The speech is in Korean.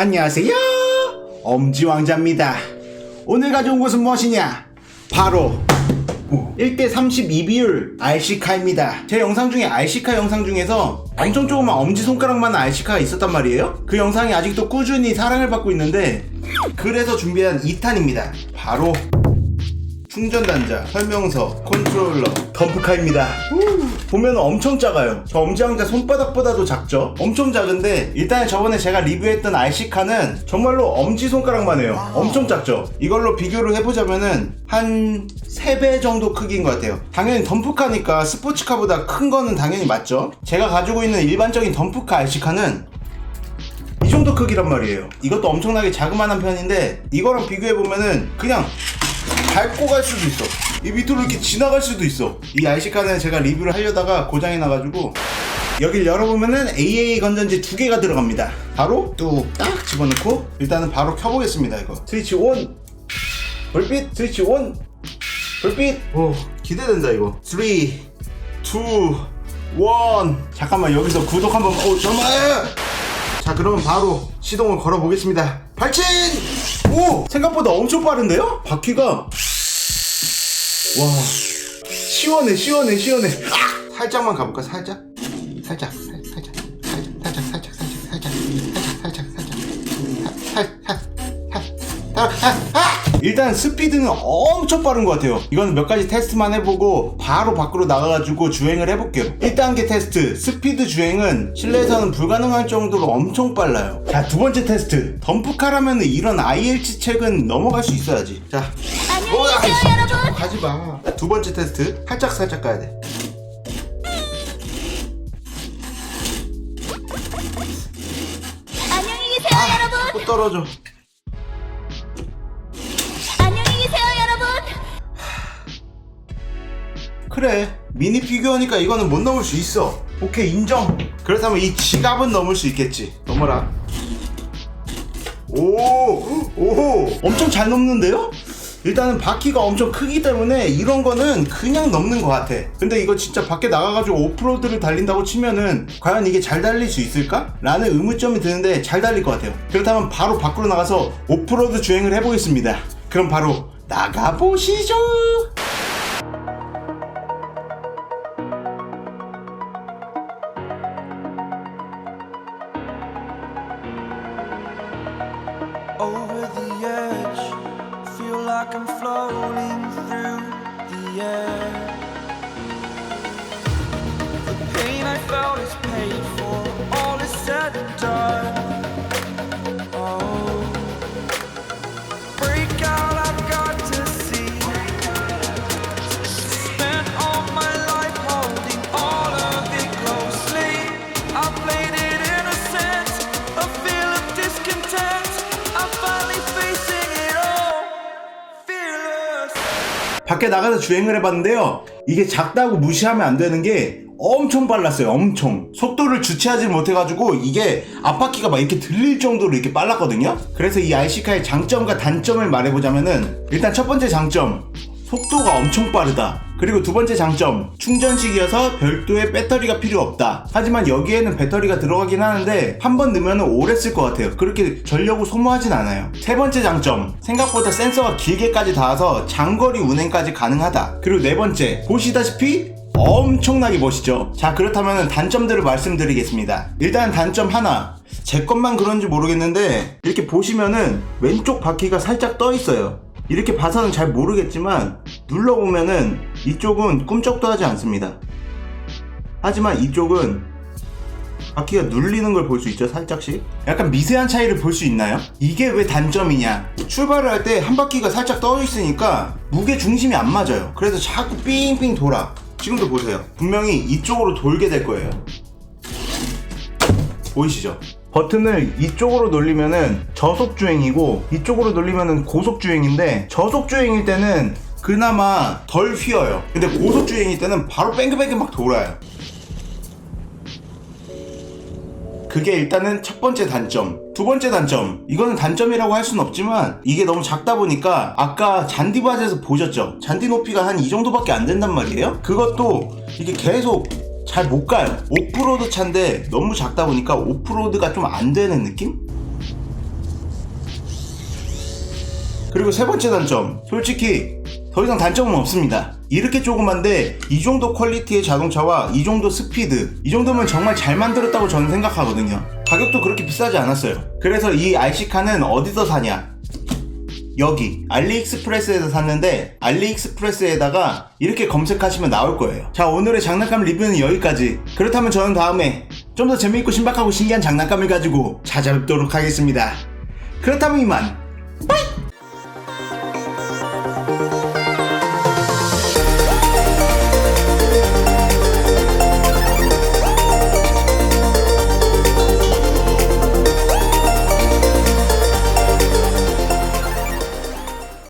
안녕하세요. 엄지왕자입니다. 오늘 가져온 것은 무엇이냐? 바로 1대 32 비율 RC카입니다. 제 영상 중에 RC카 영상 중에서 엄청 조그만 엄지손가락만한 RC카가 있었단 말이에요. 그 영상이 아직도 꾸준히 사랑을 받고 있는데 그래서 준비한 2탄입니다. 바로 충전단자, 설명서, 컨트롤러, 덤프카입니다. 보면 엄청 작아요. 저 엄지왕자 손바닥보다도 작죠? 엄청 작은데 일단 저번에 제가 리뷰했던 RC카는 정말로 엄지손가락만 해요. 엄청 작죠? 이걸로 비교를 해보자면은 한 3배 정도 크기인 것 같아요. 당연히 덤프카니까 스포츠카보다 큰 거는 당연히 맞죠? 제가 가지고 있는 일반적인 덤프카 RC카는 이 정도 크기란 말이에요. 이것도 엄청나게 자그마한 편인데 이거랑 비교해 보면은 그냥 밟고 갈 수도 있어. 이 밑으로 이렇게 지나갈 수도 있어. 이 RC카는 제가 리뷰를 하려다가 고장이 나가지고 여길 열어보면은 AA 건전지 두 개가 들어갑니다. 바로 뚝딱 집어넣고 일단은 바로 켜보겠습니다. 이거 스위치 온. 불빛 스위치 온. 불빛. 오 기대된다 이거. 3, 2, 1. 잠깐만 여기서 구독 한번. 오 잠깐만. 자 그러면 바로 시동을 걸어 보겠습니다 발친 오 생각보다 엄청 빠른데요 바퀴가 와 시원해 시원해 시원해 아! 살짝만 가볼까 살짝 살짝 살- 살짝 살짝 살짝 살짝 살짝 살짝 살짝 살짝 일단 스피드는 엄청 빠른 것 같아요. 이건 몇 가지 테스트만 해보고 바로 밖으로 나가가지고 주행을 해볼게요. 1단계 테스트, 스피드 주행은 실내에서는 불가능할 정도로 엄청 빨라요. 자, 두 번째 테스트. 덤프카라면 이런 ILC 책은 넘어갈 수 있어야지. 자. 여러분. 가지 마. 두 번째 테스트. 살짝 살짝 가야 돼. 안녕히 계세요, 여러분. 자꾸 떨어져. 안녕히 계세요, 여러분. 그래 미니 피규어니까 이거는 못 넘을 수 있어 오케이 인정 그렇다면 이 지갑은 넘을 수 있겠지 넘어라 오 오 엄청 잘 넘는데요? 일단은 바퀴가 엄청 크기 때문에 이런 거는 그냥 넘는 것 같아. 근데 이거 진짜 밖에 나가가지고 오프로드를 달린다고 치면은 과연 이게 잘 달릴 수 있을까? 라는 의문점이 드는데 잘 달릴 것 같아요. 그렇다면 바로 밖으로 나가서 오프로드 주행을 해보겠습니다. 그럼 바로 나가보시죠 I'm floating through the air. 밖에 나가서 주행을 해봤는데요. 이게 작다고 무시하면 안 되는 게 엄청 빨랐어요. 엄청. 속도를 주체하지 못해가지고 이게 앞바퀴가 막 이렇게 들릴 정도로 이렇게 빨랐거든요. 그래서 이 RC카의 장점과 단점을 말해보자면은 일단 첫 번째 장점. 속도가 엄청 빠르다. 그리고 두 번째 장점, 충전식이어서 별도의 배터리가 필요 없다. 하지만 여기에는 배터리가 들어가긴 하는데 한 번 넣으면 오래 쓸 것 같아요. 그렇게 전력을 소모하진 않아요. 세 번째 장점, 생각보다 센서가 길게까지 닿아서 장거리 운행까지 가능하다. 그리고 네 번째, 보시다시피 엄청나게 멋있죠. 자, 그렇다면 단점들을 말씀드리겠습니다. 일단 단점 하나. 제 것만 그런지 모르겠는데 이렇게 보시면은 왼쪽 바퀴가 살짝 떠 있어요. 이렇게 봐서는 잘 모르겠지만 눌러보면은 이쪽은 꿈쩍도 하지 않습니다. 하지만 이쪽은 바퀴가 눌리는 걸 볼 수 있죠 살짝씩 약간 미세한 차이를 볼 수 있나요? 이게 왜 단점이냐 출발을 할 때 한 바퀴가 살짝 떠 있으니까 무게 중심이 안 맞아요 그래서 자꾸 삥삥 돌아 지금도 보세요 분명히 이쪽으로 돌게 될 거예요 보이시죠? 버튼을 이쪽으로 돌리면은 저속 주행이고 이쪽으로 돌리면은 고속 주행인데 저속 주행일 때는 그나마 덜 휘어요. 근데 고속 주행일 때는 바로 뺑글뺑글 막 돌아요. 그게 일단은 첫 번째 단점. 두 번째 단점. 이거는 단점이라고 할 수는 없지만 이게 너무 작다 보니까 아까 잔디밭에서 보셨죠? 잔디 높이가 한 이 정도밖에 안 된단 말이에요. 그것도 이게 계속 잘 못 가요. 오프로드 차인데 너무 작다 보니까 오프로드가 좀 안 되는 느낌? 그리고 세 번째 단점 솔직히 더 이상 단점은 없습니다. 이렇게 조그만데 이 정도 퀄리티의 자동차와 이 정도 스피드 이 정도면 정말 잘 만들었다고 저는 생각하거든요. 가격도 그렇게 비싸지 않았어요. 그래서 이 RC카는 어디서 사냐? 여기 알리익스프레스에서 샀는데 알리익스프레스에다가 이렇게 검색하시면 나올 거예요. 자 오늘의 장난감 리뷰는 여기까지. 그렇다면 저는 다음에 좀 더 재미있고 신박하고 신기한 장난감을 가지고 찾아뵙도록 하겠습니다. 그렇다면 이만. 빠이